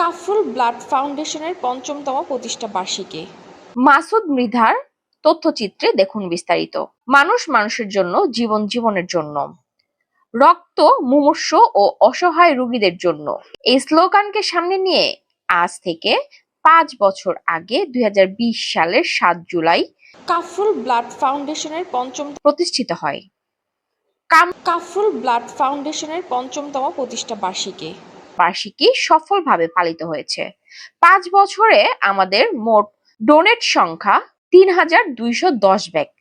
Kafrul blood ফাউন্ডেশনের পঞ্চমতম প্রতিষ্ঠা বার্ষিকী। মাসুদ মৃধার তথ্যচিত্রে দেখুন বিস্তারিত। মানুষ মানুষের জন্য জীবন জীবনের জন্য। রক্ত মুমূর্ষ ও অসহায় রোগীদের জন্য। এই স্লোগানকে সামনে নিয়ে আজ থেকে পাঁচ বছর আগে দুই হাজার বিশ সালের সাত জুলাই কাফরুল ব্লাড ফাউন্ডেশনের পঞ্চম প্রতিষ্ঠিত হয়। কাফরুল ব্লাড ফাউন্ডেশনের পঞ্চমতম প্রতিষ্ঠা বার্ষিকী। বার্ষিকী সফলভাবে পালিত হয়েছে। পাঁচ বছরে আমাদের মোট ডোনেট সংখ্যা তিন হাজার দুইশো দশ ব্যাগ।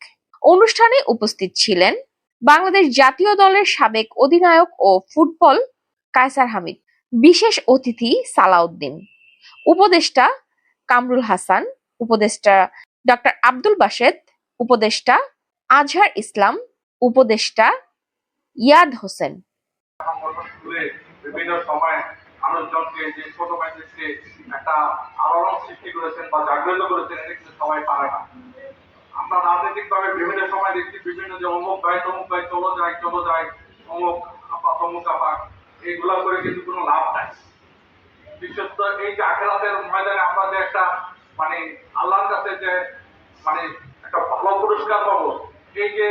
অনুষ্ঠানে উপস্থিত ছিলেন বাংলাদেশ জাতীয় দলের সাবেক অধিনায়ক ও ফুটবল কায়সার হামিদ, বিশেষ অতিথি সালাউদ্দিন, উপদেষ্টা কামরুল হাসান, উপদেষ্টা ডক্টর আব্দুল বাসেদ উপদেষ্টা আজহার ইসলাম, উপদেষ্টা ইয়াদ হোসেন। বিভিন্ন সময় মানুষজনকে যে ছোট মানুষকে একটা আলোড়ন সৃষ্টি করেছেন বা জাগ্রত করেছেন এটা কিন্তু সবাই পারে না। আমরা রাজনৈতিক ভাবে বিভিন্ন সময় দেখছি বিভিন্ন যে অমুক ভাই, তমুক ভাই, চলো যায় চলো যায় অমুক আপা, তমুক, আপা, এইগুলা করে কিন্তু কোনো লাভ নাই। বিশেষ এই যে আখেরাতের ময়দানে আমরা যে একটা মানে আল্লাহর কাছে যে মানে একটা ভালো পুরস্কার পাবো, এই যে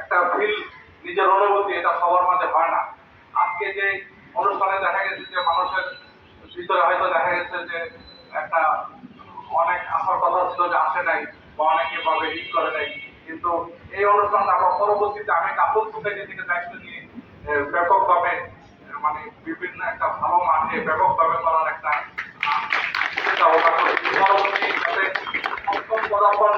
একটা ফিল নিজের অনুভূতি, এটা সবার মাঝে হয় না। আজকে যে অনুষ্ঠানে দেখা গেছে যে মানুষের ভিতরে হয়তো দেখা গেছে যে একটা অনেক আসার কথা ছিল যে আসে নাই বা অনেকে ভাবে ই করে নাই। কিন্তু এই অনুষ্ঠানটা আমরা পরবর্তীতে আমি কাপড় সোসাইটি থেকে দায়িত্ব নিয়ে ব্যাপকভাবে মানে বিভিন্ন একটা ভালো মাঠে ব্যাপকভাবে করার একটা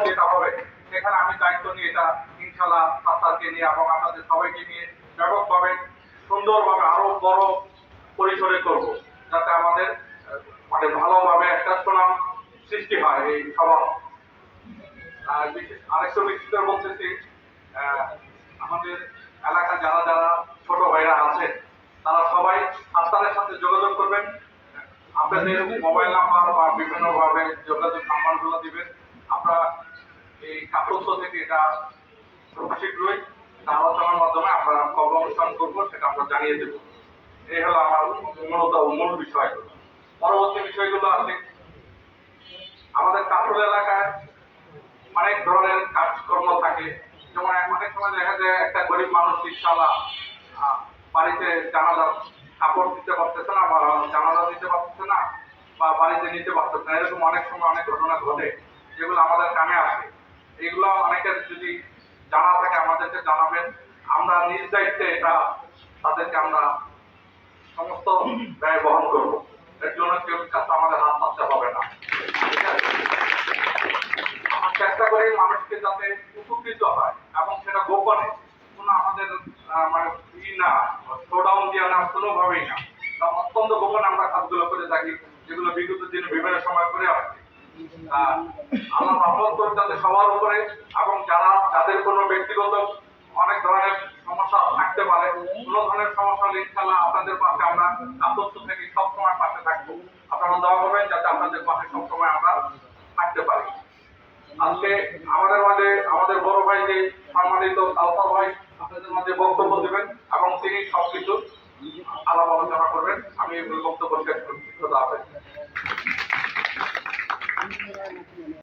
যেটা হবে, সেখানে আমি দায়িত্ব নিয়ে এটা ইনশাল্লাহ সাত্তারকে নিয়ে এবং আপনাদের সবাইকে নিয়ে ব্যাপকভাবে সুন্দরভাবে আরও বড় পরিসরে করব, যাতে আমাদের মানে ভালোভাবে একটা সুনাম সৃষ্টি হয় এই বিশেষ, আরেকটু আমাদের এলাকা যারা যারা ছোট ভাইরা আছে তারা সবাই আস্তারের সাথে যোগাযোগ করবেন। আপনাদের মোবাইল নাম্বার বা বিভিন্ন ভাবে যোগাযোগ নাম্বারগুলো দিবেন। আমরা এই কাপড় থেকে এটা শীঘ্রই আলোচনার মাধ্যমে আমরা কবে অনুষ্ঠান করব, সেটা আমরা জানিয়ে দেবো। এই হলো আমার মূলত মূল বিষয়। পরবর্তী বিষয়গুলো আছে। আমাদের কাপড় এলাকায় অনেক ধরনের কাজকর্ম থাকে। যেমন অনেক সময় দেখা যায় একটা গরিব মানুষ ইনশাল্লাহ বাড়িতে জানাজা কাপড় দিতে পারতেছে না বা জানাজা দিতে পারতেছে না বা বাড়িতে নিতে পারতেছে না। এরকম অনেক সময় অনেক ঘটনা ঘটে, যেগুলো আমাদের কামে আসে। এগুলো অনেকের যদি জানা থাকে আমাদেরকে জানাবেন। আমরা নিজ দায়িত্বে এটা তাদেরকে আমরা সমস্ত ব্যয় বহন করব। এর জন্য কেউ কাছে আমাদের হাত পাততে হবে না। চেষ্টা করি মানুষকে যাতে উপকৃত হয় এবং সেটা গোপনে। কোনো আমাদের মানে ই না শোডাউন দিয়ে না, কোনোভাবেই না। অত্যন্ত গোপনে আমরা কাজগুলো করে থাকি। যেগুলো বিগত দিনে বিভিন্ন সময় করে আসছি। আল্লাহ রহমত করে সবার উপরে এবং যারা, যাদের কোনো ব্যক্তিগত অনেক ধরনের সমস্যা থাকতে পারে, কোনো ধরনের সমস্যা হলে ইনশাল্লাহ আপনাদের পাশে আমরা আতঙ্ক থেকে সবসময় পাশে থাকব। আপনারা দোয়া করবেন যাতে আপনাদের পাশে সবসময় আমরা থাকতে পারি। আজকে আমাদের মাঝে, আমাদের বড় ভাই যে সম্মানিত কালসার ভাই, আপনাদের মাঝে বক্তব্য দেবেন এবং তিনি সবকিছু আলাপ আলোচনা করবেন। আমি বক্তব্য শেষ করছি। খোদা